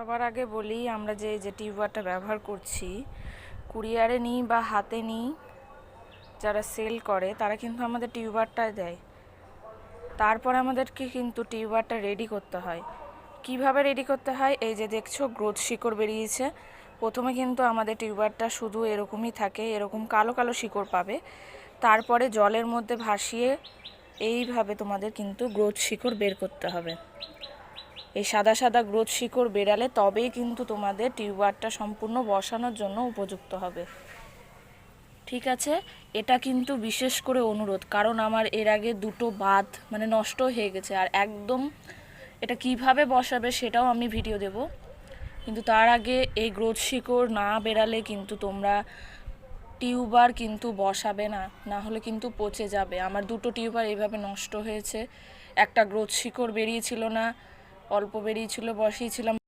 সবার আগে বলি, আমরা যে যে টিউবারটা ব্যবহার করছি, কুরিয়ারে নিই বা হাতে নিই, যারা সেল করে, তারা কিন্তু আমাদের টিউবারটা দেয়। তারপরে আমাদেরকে কিন্তু টিউবারটা রেডি করতে হয়। কীভাবে রেডি করতে হয়? এই যে দেখছ, গ্রোথ শিকড় বেরিয়েছে। প্রথমে কিন্তু আমাদের টিউবারটা শুধু এরকমই থাকে, এরকম কালো কালো শিকড় পাবে। তারপরে জলের মধ্যে ভাসিয়ে এইভাবে তোমাদের কিন্তু গ্রোথ শিকড় বের করতে হবে। এই সাদা সাদা গ্রোথ শিকড় বেরালে তবেই কিন্তু তোমাদের টিউবারটা সম্পূর্ণ বসানোর জন্য উপযুক্ত হবে। ঠিক আছে? এটা কিন্তু বিশেষ করে অনুরোধ, কারণ আমার এর আগে দুটো বাঁধ মানে নষ্ট হয়ে গেছে, আর একদম এটা কীভাবে বসাবে সেটাও আমি ভিডিও দেব। কিন্তু তার আগে এই গ্রোথ শিকড় না বেরালে কিন্তু তোমরা টিউবার কিন্তু বসাবে না না হলে কিন্তু পচে যাবে। আমার দুটো টিউবার এইভাবে নষ্ট হয়েছে, একটা গ্রোথ শিকড় বেরিয়েছিল না অল্প বেরিয়েছিল বসিয়েছিলাম